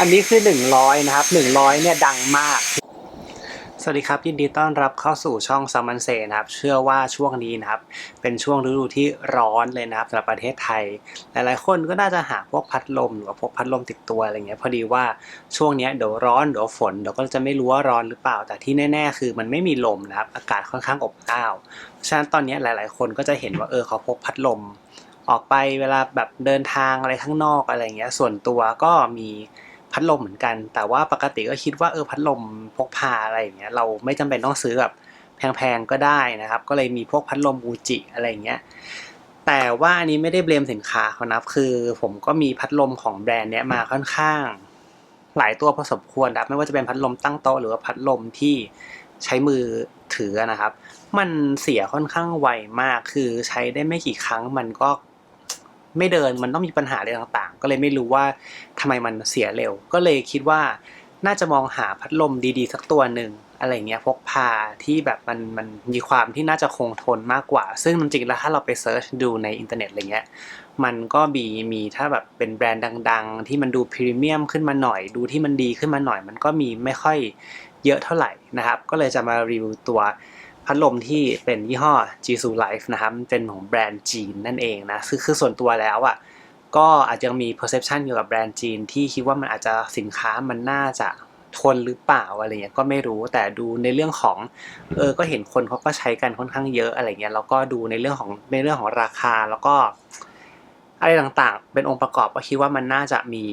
อันนี้คือหนึ่งร้อยนะครับหนึ่งร้อยเนี่ยดังมาก สวัสดีครับ ยินดีต้อนรับเข้าสู่ช่องซัมมันเซนะครับ เชื่อว่าช่วงนี้นะครับ เป็นช่วงฤดูที่ร้อนเลยนะครับสำหรับประเทศไทย หลายๆ คนก็น่าจะหาพวกพัดลมหรือว่าพวกพัดลมติดตัวอะไรเงี้ยพอดีว่าช่วงเนี้ยเดี๋ยวร้อนเดี๋ยวฝนเดี๋ยวก็จะไม่รู้ว่าร้อนหรือเปล่า แต่ที่แน่ ๆ คือมันไม่มีลมนะครับ อากาศค่อนข้างอบอ้าวฉะนั้นตอนนี้หลาย ๆ คนก็จะเห็นว่าเออเขาพกพัดลมออกไปเวลาแบบเดินทางอะไรข้างนอกอะไรเงี้ย ส่วนตัวก็มี พัดลมเหมือนกัน แต่ว่าปกติก็คิดว่าเออพัดลมพกพาอะไรอย่างเงี้ยเราไม่จำเป็นต้องซื้อแบบแพงๆก็ได้นะครับ ก็เลยมีพวกพัดลมบูจิอะไรอย่างเงี้ยแต่ว่าอันนี้ไม่ได้เบลมสินค้าเขานะคือ ผมก็มีพัดลมของแบรนด์เนี้ยมาค่อนข้าง หลายตัวพอสมควรนะครับไม่ว่าจะเป็นพัดลมตั้งโต๊ะหรือว่าพัดลมที่ใช้มือถือนะครับ มันเสียค่อนข้างไวมากคือใช้ได้ไม่กี่ครั้งมันก็ ไม่เดินมันต้องมีปัญหาอะไรต่างๆ ก็เลยไม่รู้ว่าทำไมมันเสียเร็ว ก็เลยคิดว่าน่าจะมองหาพัดลมดีๆ สักตัวหนึ่งอะไรเงี้ยพกพาที่แบบมันมันมีความที่น่าจะคงทนมากกว่า ซึ่งจริงๆแล้วถ้าเราไปเซิร์ชดูในอินเทอร์เน็ตอะไรเงี้ยมันก็มีมีถ้าแบบเป็นแบรนด์ดัง ๆ ที่มันดูพรีเมียมขึ้นมาหน่อยดูที่มันดีขึ้นมาหน่อย มันก็มีไม่ค่อยเยอะเท่าไหร่นะครับ ก็เลยจะมารีวิวตัว พัดลมที่เป็นยี่ห้อ Jisoo Life นะครับเป็นของแบรนด์จีนนั่นเองนะคือคือส่วนตัวแล้วอะก็อาจจะมี perception เกี่ยวกับแบรนด์จีนที่คิดว่ามันอาจจะสินค้ามันน่าจะทนหรือเปล่าอะไรเงี้ยก็ไม่รู้แต่ดูในเรื่องของเออก็เห็นคนเขาก็ใช้กันค่อนข้างเยอะอะไรเงี้ยแล้วก็ดูในเรื่องของในเรื่องของราคาแล้วก็ อะไรต่างๆ เป็นองค์ประกอบก็คิดว่ามันน่าจะมี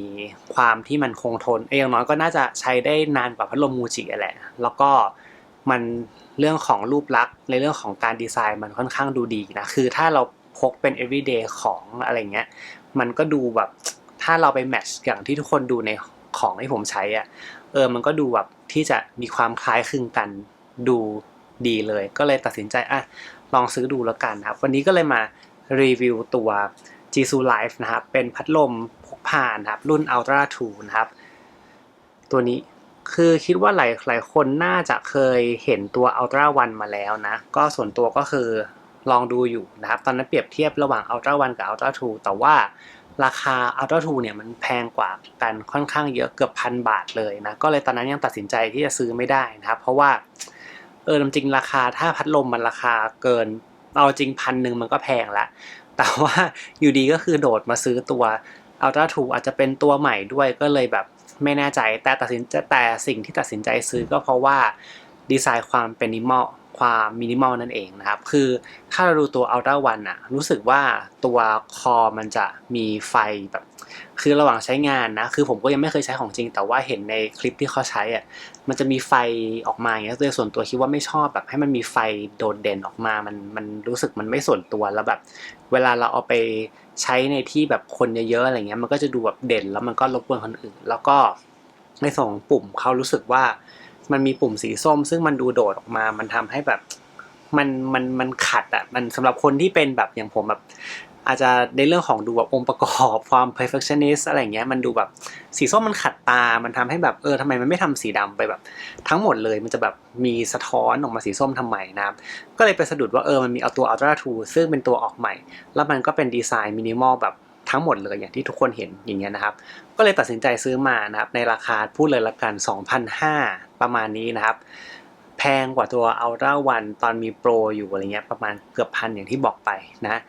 ความที่มันคงทนเอยอย่างน้อยก็น่าจะใช้ได้นานกว่าพัดลมมูจิแหละ แล้วก็มัน เรื่องของรูปลักษณ์ในเรื่องของการดีไซน์มันค่อนข้างดูดีนะคือถ้าเราพกเป็น everyday ของอะไรเงี้ยมันก็ดูแบบถ้าเราไปแมทช์อย่างที่ทุกคนดูในของที่ผมใช้อะเออมันก็ดูแบบที่จะมีความคล้ายคลึงกันดูดีเลย ก็เลยตัดสินใจอะลองซื้อดูแล้วกันนะครับ วันนี้ก็เลยมารีวิวตัว Jisoo Life นะครับ เป็นพัดลมพกพานะครับ รุ่น Ultra 2 นะครับ ตัวนี้ คือคิดว่าหลายหลายคนน่าจะเคยเห็นตัว Ultra 1มาแล้วนะ ก็ส่วนตัวก็คือลองดูอยู่นะครับ ตอนนั้นเปรียบเทียบระหว่าง Ultra 1กับ Ultra 2 แต่ว่าราคา Ultra 2 เนี่ยมันแพงกว่ากันค่อนข้างเยอะเกือบพันบาทเลยนะ ก็เลยตอนนั้นยังตัดสินใจที่จะซื้อไม่ได้นะครับ เพราะว่าเออจริงๆราคาถ้าพัดลมมันราคาเกิน เอาจริงพันหนึ่งมันก็แพงละ แต่ว่าอยู่ดีก็คือโดดมาซื้อตัว Ultra 2 อาจจะเป็นตัวใหม่ด้วยก็เลยแบบ ไม่แน่ใจแต่ตัดสินแต่สิ่งที่ตัดสินใจซื้อก็เพราะว่าดีไซน์ความเป็นมินิมอลความมินิมอลนั่นเองนะครับ คือถ้าเราดูตัวอัลตร้าวันอะรู้สึกว่าตัวคอมันจะมีไฟแบบ คือระหว่างใช้งานนะ คือผมก็ยังไม่เคยใช้ของจริง แต่ว่าเห็นในคลิปที่เขาใช้อะ มันจะมีไฟออกมาอย่างเงี้ยโดยส่วนตัวคิดว่าไม่ชอบแบบ ให้มันมีไฟโดดเด่นออกมา มันมันรู้สึกมันไม่ส่วนตัวแล้วแบบ เวลาเราเอาไปใช้ในที่แบบคนเยอะๆอะไรเงี้ยมันก็จะดูแบบเด่นแล้วมันก็รบกวนคนอื่น แล้วก็ในส่วนของปุ่มเขารู้สึกว่ามันมีปุ่มสีส้ม ซึ่งมันดูโดดออกมา มันทำให้แบบมันมันมันขัดอะมันสำหรับคนที่เป็นแบบอย่างผมแบบ อาจจะในเรื่องของดูแบบองค์ประกอบความ perfectionist อะไรเงี้ยมันดูแบบสีส้มมันขัดตา มันทำให้แบบเออทำไมมันไม่ทำสีดำไปแบบ ทั้งหมดเลยมันจะแบบมีสะท้อนออกมาสีส้มทำไมนะครับก็เลยไปสะดุดว่าเออมันมีเอาตัว Ultra 2ซึ่งเป็นตัวออกใหม่ แล้วมันก็เป็นดีไซน์มินิมอลแบบทั้งหมดเลยอย่างที่ทุกคนเห็นอย่างเงี้ยนะครับ ก็เลยตัดสินใจซื้อมานะครับในราคาพูดเลยละกัน2,500ประมาณนี้นะครับแพงกว่าตัว Ultra One ตอนมีโปรอยู่อะไรเงี้ยประมาณเกือบพันอย่างที่บอกไปนะ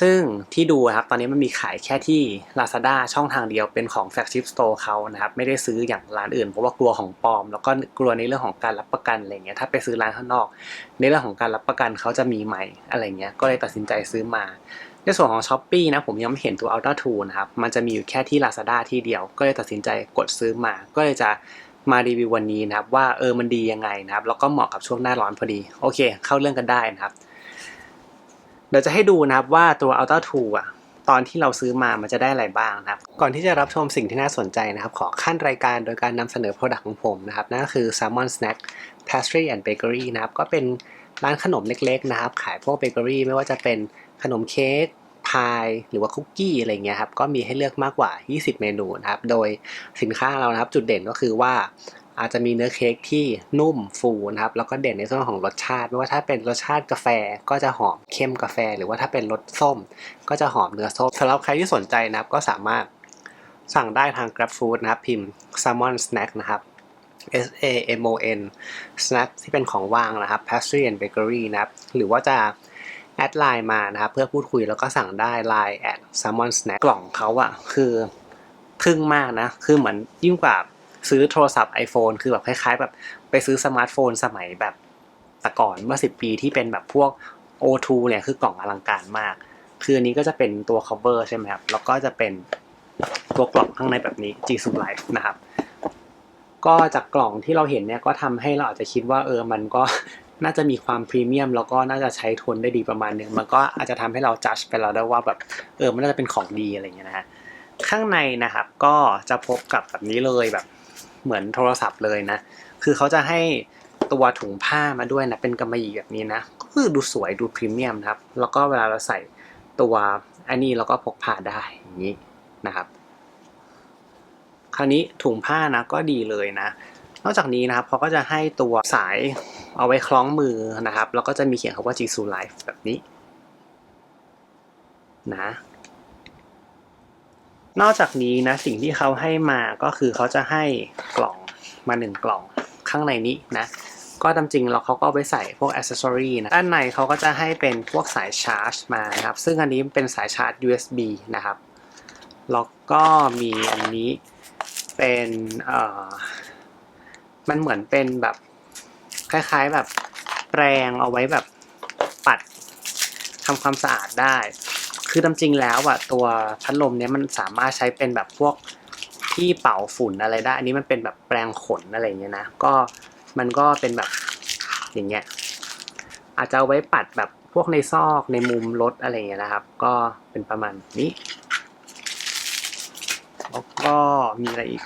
ซึ่งที่ดูครับตอนนี้มันมีขายแค่ที่ Lazada ช่องทางเดียวเป็นของ Flagship Store เขานะครับไม่ได้ซื้ออย่างร้านอื่นเพราะว่ากลัวของปลอม แล้วก็กลัวในเรื่องของการรับประกันอะไรเงี้ยถ้าไปซื้อร้านข้างนอก ในเรื่องของการรับประกันเขาจะมีไหมอะไรเงี้ยก็เลยตัดสินใจซื้อมา ในส่วนของ s h อ p e e นะผมยังไม่เห็นตัว Ultra 2นะครับมันจะมีอยู่แค่ที่ Lazada ที่เดียวก็เลยตัดสินใจกดซื้อมา ก็เลยจะมารีวิววันนี้นะครับว่าเออมันดียังไงนะครับแล้วก็เหมาะกับช่วงหน้าร้อนพอดีโอเค เข้าเรื่องกันได้นะครับ เดี๋ยวจะให้ดูนะครับว่าตัว Ultra 2อะตอนที่เราซื้อมามันจะได้อะไรบ้างนะครับ ก่อนที่จะรับชมสิ่งที่น่าสนใจนะครับ ขอขั้นรายการโดยการนำเสนอ Product ของผมนะครับ นั่นก็คือ Salmon Snack Pastry and Bakery นะครับ ก็เป็นร้านขนมเล็กๆนะครับ ขายพวกเบเกอรี่ไม่ว่าจะเป็นขนมเค้กพายหรือว่าคุกกี้อะไรเงี้ยครับ ก็มีให้เลือกมากกว่า 20 เมนูนะครับ โดยสินค้าเรานะครับ จุดเด่นก็คือว่า อาจจะมีเนื้อเค้กที่นุ่มฟูนะครับแล้วก็เด่นในส่วนของรสชาติไม่ว่าถ้าเป็นรสชาติกาแฟก็จะหอมเข้มกาแฟ หรือว่าถ้าเป็นรสส้ม ก็จะหอมเนื้อส้มสำหรับใครที่สนใจนะครับก็สามารถสั่งได้ทาง Grab Food นะครับ พิมพ์ Salmon Snack นะครับ S A M O N snack ที่เป็นของว่างนะครับ pastry and bakery นะครับ หรือว่าจะแอดไลน์มานะครับ เพื่อพูดคุยแล้วก็สั่งได้ Line at salmon snack กล่องเขาอะคือทึ่งมากนะ คือเหมือนยิ่งกว่า ซื้อโทรศัพท์ iPhone คือแบบคล้ายๆแบบไปซื้อสมาร์ทโฟนสมัยแบบแต่ก่อนเมื่อ 10 ปีที่เป็นแบบพวก O2 เนี่ยคือกล่องอลังการมาก คืออันนี้ก็จะเป็นตัว cover ใช่ไหมครับ แล้วก็จะเป็นตัวกล่องข้างในแบบนี้ Jisoo Life นะครับ ก็จากกล่องที่เราเห็นเนี่ยก็ทำให้เราอาจจะคิดว่าเออมันก็น่าจะมีความพรีเมียมแล้วก็น่าจะใช้ทนได้ดีประมาณหนึง มันก็อาจจะทำให้เราจัดไปแล้วได้ว่าแบบเออมันน่าจะเป็นของดีอะไรเงี้ยนะฮะข้างในนะครับก็จะพบกับแบบนี้เลยแบบ เหมือนโทรศัพท์เลยนะ คือเขาจะให้ตัวถุงผ้ามาด้วยนะ เป็นกำมะหยี่แบบนี้นะ ก็คือดูสวยดูพรีเมียมนะครับ แล้วก็เวลาเราใส่ตัวอันนี้เราก็พกพาได้อย่างนี้นะครับ คราวนี้ถุงผ้านะก็ดีเลยนะ นอกจากนี้นะครับเขาก็จะให้ตัวสายเอาไว้คล้องมือนะครับ แล้วก็จะมีเขียนคำว่า Jisoo Life แบบนี้นะ นอกจากนี้นะสิ่งที่เขาให้มาก็คือเขาจะให้กล่องมาหนึ่งกล่องข้างในนี้นะก็ตามจริงแล้วเขาก็ไปใส่พวกอ c เซสซอรีนะด้านในเขาก็จะให้เป็นพวกสายชาร์จมานะครับ ซึ่งอันนี้เป็นสายชาร์จ USB นะครับ แล้วก็มีอันนี้เป็นเอ่อมันเหมือนเป็นแบบคล้ายๆแบบแปรงเอาไว้แบบปัดทำความสะอาดได้ คือตามจริงแล้วอะตัวพัดลมเนี้ยมันสามารถใช้เป็นแบบพวกที่เป่าฝุ่นอะไรได้ อันนี้มันเป็นแบบแปรงขนอะไรเงี้ยนะ ก็มันก็เป็นแบบอย่างเงี้ย อาจจะเอาไว้ปัดแบบพวกในซอกในมุมรถอะไรเงี้ยนะครับ ก็เป็นประมาณนี้ แล้วก็มีอะไรอีก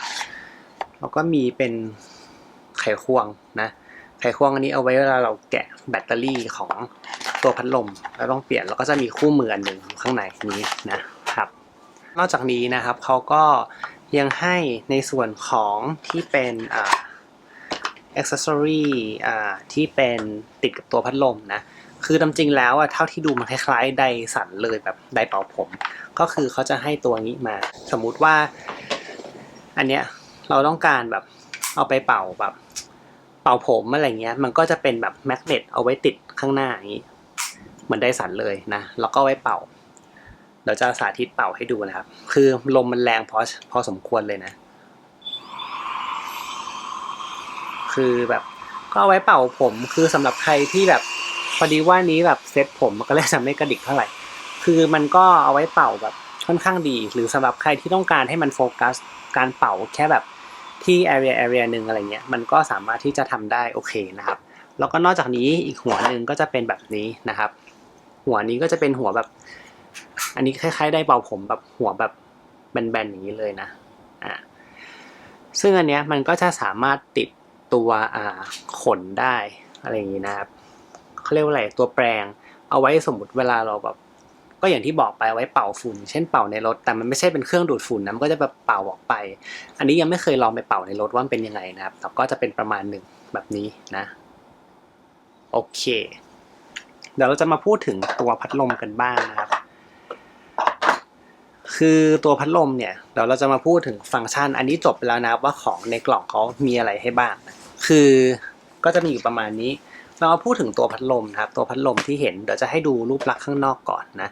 แล้วก็มีเป็นไขควงนะ ไขควงอันนี้เอาไว้เวลาเราแกะแบตเตอรี่ของ ตัวพัดลมแล้วต้องเปลี่ยนแล้วก็จะมีคู่มืออันหนึ่งข้างในนี้นะครับ นอกจากนี้นะครับเขาก็ยังให้ในส่วนของที่เป็นอ่า accessory อ่าที่เป็นติดกับตัวพัดลมนะ คือตามจริงแล้วอะเท่าที่ดูมันคล้ายๆไดสันเลยแบบไดเป่าผม ก็คือเขาจะให้ตัวนี้มา สมมุติว่า อันเนี้ยเราต้องการแบบเอาไปเป่าแบบ เป่าผมอะไรเงี้ย มันก็จะเป็นแบบแมกเนตเอาไว้ติดข้างหน้าอย่างนี้ เหมือนไดสันเลยนะ แล้วก็ไว้เป่าเดี๋ยวจะสาธิตเป่าให้ดูนะครับ คือลมมันแรงพอพอสมควรเลยนะ คือแบบก็เอาไว้เป่าผมคือสำหรับใครที่แบบพอดีว่านี้แบบเซ็ตผมมันก็เลยจะไม่กระดิกเท่าไหร่ คือมันก็เอาไว้เป่าแบบค่อนข้างดี หรือสำหรับใครที่ต้องการให้มันโฟกัสการเป่าแค่แบบที่ area area หนึ่งอะไรเงี้ยมันก็สามารถที่จะทำได้โอเคนะครับ แล้วก็นอกจากนี้อีกหัวหนึ่งก็จะเป็นแบบนี้นะครับ หัวนี้ก็จะเป็นหัวแบบ อันนี้คล้ายๆ ได้เป่าผมแบบหัวแบบแบนๆอย่างนี้เลยนะอ่าซึ่งอันเนี้ยมันก็จะสามารถติดตัวอ่าขนได้อะไรอย่างนี้นะครับเขาเรียกว่าอะไรตัวแปรงเอาไว้สมมติเวลาเราแบบ ก็อย่างที่บอกไปเอาไว้เป่าฝุ่น เช่นเป่าในรถ แต่มันไม่ใช่เป็นเครื่องดูดฝุ่นนะมันก็จะแบบเป่าออกไป อันนี้ยังไม่เคยลองไปเป่าในรถว่ามันเป็นยังไงนะครับแต่ก็จะเป็นประมาณหนึ่งแบบนี้นะ โอเค เดี๋ยวเราจะมาพูดถึงตัวพัดลมกันบ้างนะครับ คือตัวพัดลมเนี่ยเดี๋ยวเราจะมาพูดถึงฟังก์ชัน อันนี้จบไปแล้วนะครับว่าของในกล่องเขามีอะไรให้บ้าง คือก็จะมีอยู่ประมาณนี้ เรามาพูดถึงตัวพัดลมนะครับ ตัวพัดลมที่เห็นเดี๋ยวจะให้ดูรูปลักษณ์ข้างนอกก่อนนะ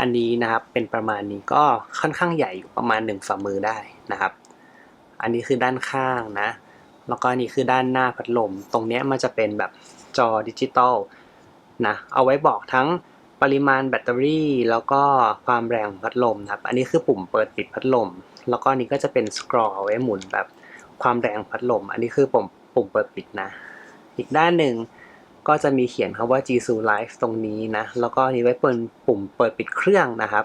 อันนี้นะครับเป็นประมาณนี้ก็ค่อนข้างใหญ่อยู่ประมาณหนึ่งฝ่ามือได้นะครับ อันนี้คือด้านข้างนะ แล้วก็อันนี้คือด้านหน้าพัดลม ตรงเนี้ยมันจะเป็นแบบจอดิจิตอล นะเอาไว้บอกทั้งปริมาณแบตเตอรี่ แล้วก็ความแรงของพัดลมนะครับ อันนี้คือปุ่มเปิดปิดพัดลม แล้วก็นี้ก็จะเป็นสครอลเอาไว้หมุนแบบความแรงพัดลม อันนี้คือปุ่มปุ่มเปิดปิดนะ อีกด้านหนึ่งก็จะมีเขียนคำว่า Jisoo Life ตรงนี้นะ แล้วก็นี้ไว้เปิดปุ่มเปิดปิดเครื่องนะครับ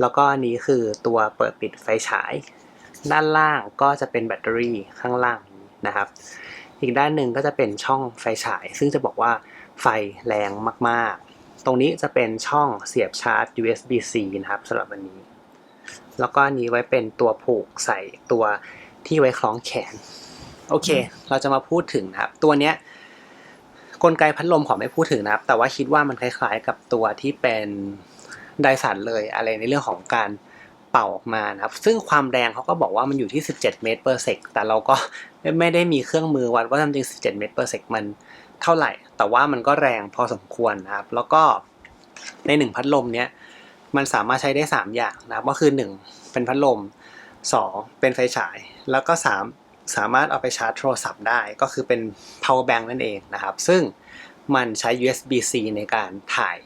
แล้วก็อันนี้คือตัวเปิดปิดไฟฉาย ด้านล่างก็จะเป็นแบตเตอรี่ข้างล่างนะครับ อีกด้านหนึ่งก็จะเป็นช่องไฟฉาย ซึ่งจะบอกว่า ไฟแรงมากๆ ตรงนี้จะเป็นช่องเสียบชาร์จ USB-C นะครับสำหรับอันนี้ แล้วก็นี้ไว้เป็นตัวผูกใส่ตัวที่ไว้คล้องแขน โอเค เราจะมาพูดถึงนะครับ ตัวเนี้ยกลไกพัดลมขอไม่พูดถึงนะครับ แต่ว่าคิดว่ามันคล้ายๆกับตัวที่เป็นไดสันเลยอะไรในเรื่องของการเป่าออกมานะครับ ซึ่งความแรงเขาก็บอกว่ามันอยู่ที่ 17 เมตร per sec แต่เราก็ไม่ได้มีเครื่องมือวัดว่าจริงๆ17 เมตร per sec มัน เท่าไหร่ แต่ว่ามันก็แรงพอสมควรนะครับ แล้วก็ในหนึ่งพัดลมเนี้ยมันสามารถใช้ได้ 3 อย่างนะครับก็คือ 1 เป็นพัดลม 2 เป็นไฟฉาย แล้วก็ 3 สามารถเอาไปชาร์จโทรศัพท์ได้ก็คือเป็น power bank นั่นเองนะครับ ซึ่งมันใช้ USB-C ในการถ่าย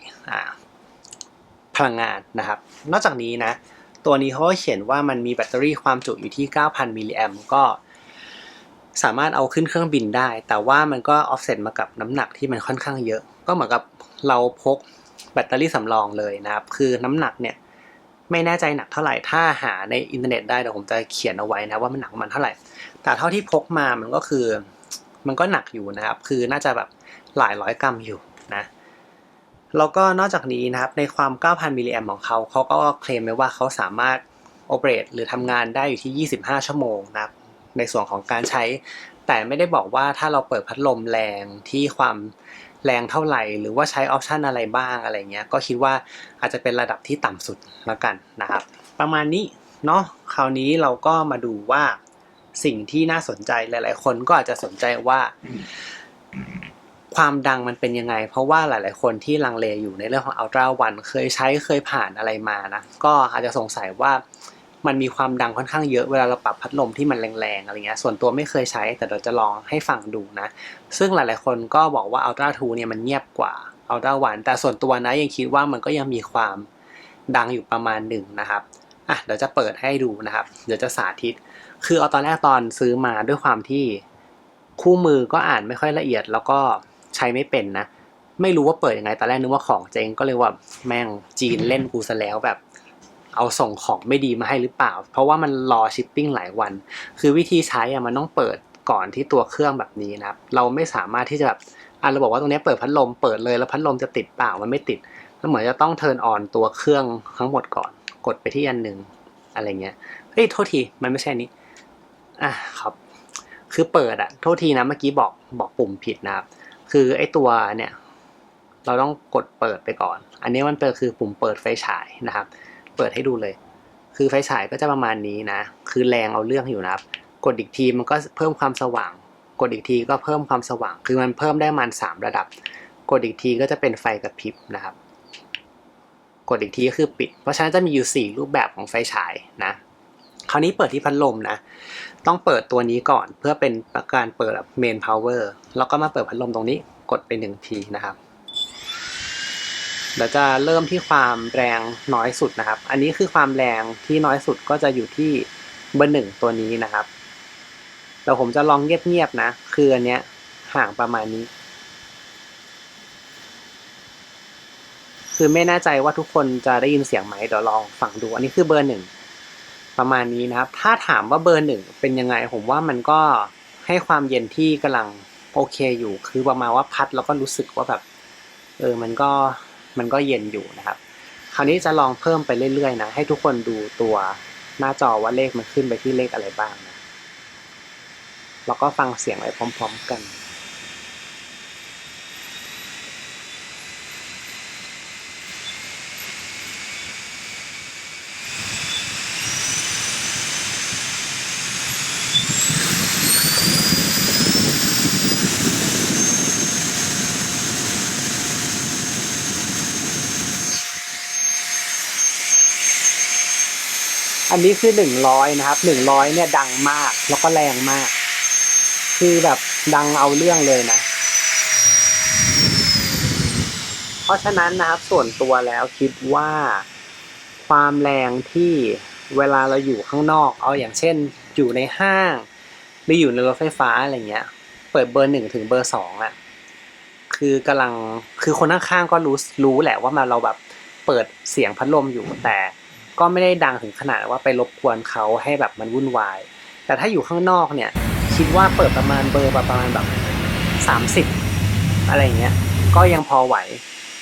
พลังงานนะครับ นอกจากนี้นะ ตัวนี้เขาก็เขียนว่ามันมีแบตเตอรี่ความจุอยู่ที่ 9,000 มิลลิแอมก็ สามารถเอาขึ้นเครื่องบินได้ แต่ว่ามันก็ออฟเซตมากับน้ำหนักที่มันค่อนข้างเยอะ ก็เหมือนกับเราพกแบตเตอรี่สำรองเลยนะครับ คือน้ำหนักเนี่ยไม่แน่ใจหนักเท่าไหร่ ถ้าหาในอินเทอร์เน็ตได้เดี๋ยวผมจะเขียนเอาไว้นะว่ามันหนักมันเท่าไหร่ แต่เท่าที่พกมามันก็คือมันก็หนักอยู่นะครับ คือน่าจะแบบหลายร้อยกรัมอยู่นะแล้วก็นอกจากนี้นะครับในความ 9,000 มิลลิแอมของเขาเขาก็เคลมไว้ว่าเขาสามารถโอเปเรตหรือทำงานได้อยู่ที่ 25 ชั่วโมงนะครับ ในส่วนของการใช้ แต่ไม่ได้บอกว่าถ้าเราเปิดพัดลมแรงที่ความแรงเท่าไหร่ หรือว่าใช้ออปชันอะไรบ้างอะไรเงี้ยก็คิดว่าอาจจะเป็นระดับที่ต่ำสุดแล้วกันนะครับ ประมาณนี้เนาะคราวนี้เราก็มาดูว่าสิ่งที่น่าสนใจหลาย ๆ คนก็อาจจะสนใจว่าความดังมันเป็นยังไง เพราะว่าหลาย ๆ คนที่ลังเลอยู่ในเรื่องของ Ultra One เคยใช้เคยผ่านอะไรมานะ ก็อาจจะสงสัยว่า มันมีความดังค่อนข้างเยอะเวลาเราปรับพัดลมที่มันแรงๆอะไรเงี้ยส่วนตัวไม่เคยใช้แต่เราจะลองให้ฟังดูนะ ซึ่งหลายๆคนก็บอกว่า Ultra 2เนี่ยมันเงียบกว่า Ultra One แต่ส่วนตัวนะยังคิดว่ามันก็ยังมีความดังอยู่ประมาณหนึ่งนะครับอะเดี๋ยวจะเปิดให้ดูนะครับ เดี๋ยวจะสาธิต คือเอาตอนแรกตอนซื้อมาด้วยความที่คู่มือก็อ่านไม่ค่อยละเอียด แล้วก็ใช้ไม่เป็นนะ ไม่รู้ว่าเปิดยังไงตอนแรกนึกว่าของเจงก็เลยว่าแม่งจีนเล่นกูซะแล้วแบบ เอาส่งของไม่ดีมาให้หรือเปล่า เพราะว่ามันรอชิปปิ้งหลายวัน คือวิธีใช้อะมันต้องเปิดก่อนที่ตัวเครื่องแบบนี้นะครับ เราไม่สามารถที่จะแบบอะเราบอกว่าตรงนี้เปิดพัดลมเปิดเลยแล้วพัดลมจะติดเปล่ามันไม่ติดมันเหมือนจะต้องเทิร์นออนตัวเครื่องทั้งหมดก่อน กดไปที่อันหนึ่งอะไรเงี้ยเฮ้ยโทษทีมันไม่ใช่นี้อะครับ คือเปิดอะโทษทีนะเมื่อกี้บอกบอกปุ่มผิดนะครับ คือไอ้ตัวเนี่ย เราต้องกดเปิดไปก่อน อันนี้มันเป็นคือปุ่มเปิดไฟฉายนะครับ เปิดให้ดูเลย คือไฟฉายก็จะประมาณนี้นะ คือแรงเอาเรื่องอยู่นะครับ กดอีกทีมันก็เพิ่มความสว่าง กดอีกทีก็เพิ่มความสว่าง คือมันเพิ่มได้ประมันสามระดับ กดอีกทีก็จะเป็นไฟกระพริบนะครับ กดอีกทีก็คือปิด เพราะฉะนั้นจะมีอยู่สี่รูปแบบของไฟฉายนะ คราวนี้เปิดที่พัดลมนะ ต้องเปิดตัวนี้ก่อนเพื่อเป็นการเปิดแบบเมนพาวเวอร์ แล้วก็มาเปิดพัดลมตรงนี้ กดไปหนึ่งทีนะครับ เดี๋ยวจะเริ่มที่ความแรงน้อยสุดนะครับ อันนี้คือความแรงที่น้อยสุดก็จะอยู่ที่เบอร์หนึ่งตัวนี้นะครับแต่ผมจะลองเงียบๆนะ คืออันเนี้ยห่างประมาณนี้ คือไม่แน่ใจว่าทุกคนจะได้ยินเสียงไหมเดี๋ยวลองฟังดู อันนี้คือเบอร์หนึ่งประมาณนี้นะครับ ถ้าถามว่าเบอร์หนึ่งเป็นยังไง ผมว่ามันก็ให้ความเย็นที่กำลังโอเคอยู่ คือประมาณว่าพัดแล้วก็รู้สึกว่าแบบ เออ มันก็ มันก็เย็นอยู่นะครับ คราวนี้จะลองเพิ่มไปเรื่อยๆนะให้ทุกคนดูตัวหน้าจอว่าเลขมันขึ้นไปที่เลขอะไรบ้างนะแล้วก็ฟังเสียงไปพร้อม ๆ กัน นนี้คือหนึ่งร้อยนะครับหนึ่งร้อยเนี่ยดังมากแล้วก็แรงมาก คือแบบดังเอาเรื่องเลยนะ เพราะฉะนั้นนะครับส่วนตัวแล้วคิดว่าความแรงที่เวลาเราอยู่ข้างนอก เอาอย่างเช่น อยู่ในห้างหรืออยู่ในรถไฟฟ้าอะไรเงี้ย เปิดเบอร์หนึ่งถึงเบอร์สองอะคือกำลังคือคนข้างๆก็รู้รู้แหละว่ามาเราแบบเปิดเสียงพัดลมอยู่แต่ ก็ไม่ได้ดังถึงขนาดว่าไปรบกวนเขาให้แบบมันวุ่นวาย แต่ถ้าอยู่ข้างนอกเนี่ย คิดว่าเปิดประมาณเบอร์ประมาณแบบสามสิบอะไรเงี้ย ก็ยังพอไหว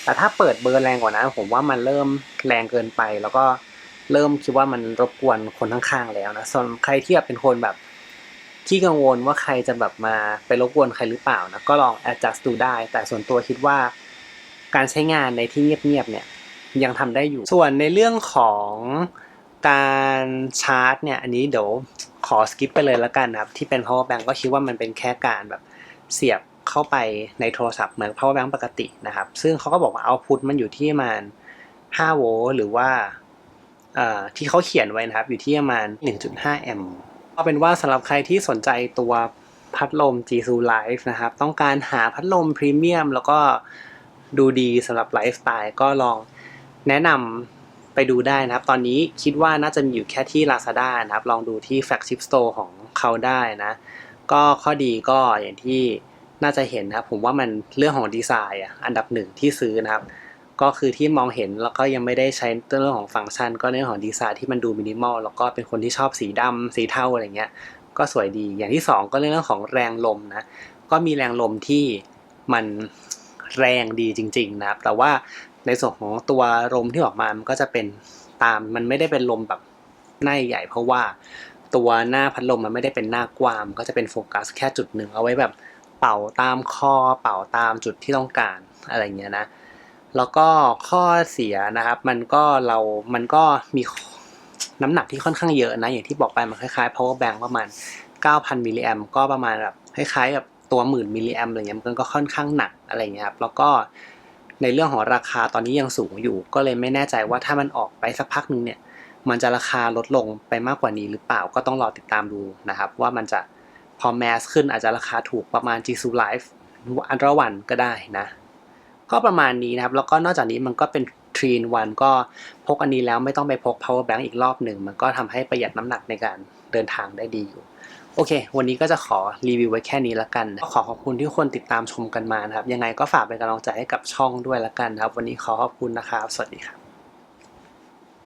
แต่ถ้าเปิดเบอร์แรงกว่านั้นผมว่ามันเริ่มแรงเกินไป แล้วก็เริ่มคิดว่ามันรบกวนคนข้างๆแล้วนะส่วนใครที่แบบเป็นคนแบบที่กังวลว่าใครจะแบบมาไปรบกวนใครหรือเปล่านะก็ลอง adjust ดูได้ แต่ส่วนตัวคิดว่าการใช้งานในที่เงียบๆเนี่ย ยังทำได้อยู่ ส่วนในเรื่องของการชาร์จเนี่ย อันนี้เดี๋ยวขอสกิปไปเลยแล้วกันนะครับ ที่เป็น power bank ก็คิดว่ามันเป็นแค่การแบบเสียบเข้าไปในโทรศัพท์เหมือน power bank ปกตินะครับ ซึ่งเขาก็บอกว่า output มันอยู่ที่ประมาณ 5 โวลต์หรือว่าที่เขาเขียนไว้นะครับ อยู่ที่ประมาณ 1.5 แอมป์ก็เป็นว่าสำหรับใครที่สนใจตัวพัดลม g s u Live นะครับ ต้องการหาพัดลมพรีเมียมแล้วก็ดูดีสำหรับไลฟ์สไตล์ก็ลอง แนะนำไปดูได้นะครับ ตอนนี้คิดว่าน่าจะมีอยู่แค่ที่ Lazada นะครับ ลองดูที่ flagship store ของเขาได้นะ ก็ข้อดีก็อย่างที่น่าจะเห็นนะครับ ผมว่ามันเรื่องของดีไซน์อันดับหนึ่งที่ซื้อนะครับ ก็คือที่มองเห็นแล้วก็ยังไม่ได้ใช้เรื่องของฟังก์ชัน ก็เรื่องของดีไซน์ที่มันดูมินิมอลแล้วก็เป็นคนที่ชอบสีดำสีเทาอะไรเงี้ยก็สวยดีอย่างที่สองก็เรื่องของแรงลมนะก็มีแรงลมที่มันแรงดีจริง ๆ นะครับ แต่ว่า ในส่วนของตัวลมที่ออกมามันก็จะเป็นตามมันไม่ได้เป็นลมแบบหน้าใหญ่เพราะว่าตัวหน้าพัดลมมันไม่ได้เป็นหน้ากว้างมันก็จะเป็นโฟกัสแค่จุดหนึ่งเอาไว้แบบเป่าตามคอเป่าตามจุดที่ต้องการอะไรเงี้ยนะ แล้วก็ข้อเสียนะครับมันก็เรา มันก็มีน้ำหนักที่ค่อนข้างเยอะนะ อย่างที่บอกไปมันคล้ายๆ power bank ประมาณ 9,000มิลลิแอมก็ประมาณแบบคล้ายๆกับตัวหมื่นมิลลิแอมอะไรเงี้ยมันก็ค่อนข้างหนักอะไรเงี้ยครับแล้วก็ ในเรื่องของราคาตอนนี้ยังสูงอยู่ ก็เลยไม่แน่ใจว่าถ้ามันออกไปสักพักหนึ่งเนี่ยมันจะราคาลดลงไปมากกว่านี้หรือเปล่าก็ต้องรอติดตามดูนะครับ ว่ามันจะพอแมสขึ้นอาจจะราคาถูกประมาณ g s u Live อันตรวันก็ได้นะ ก็ประมาณนี้นะครับ แล้วก็นอกจากนี้มันก็เป็นทรีนวันก็พกอันนี้แล้วไม่ต้องไปพก power bank อีกรอบหนึ่ง มันก็ทำให้ประหยัดน้ำหนักในการเดินทางได้ดีอยู่ โอเค วันนี้ก็จะขอรีวิวไว้แค่นี้ละกันขอขอบคุณที่คนติดตามชมกันมานะครับ ยังไงก็ฝากเป็นกำลังใจให้กับช่องด้วยละกันครับ วันนี้ขอขอบคุณนะครับ สวัสดีครับ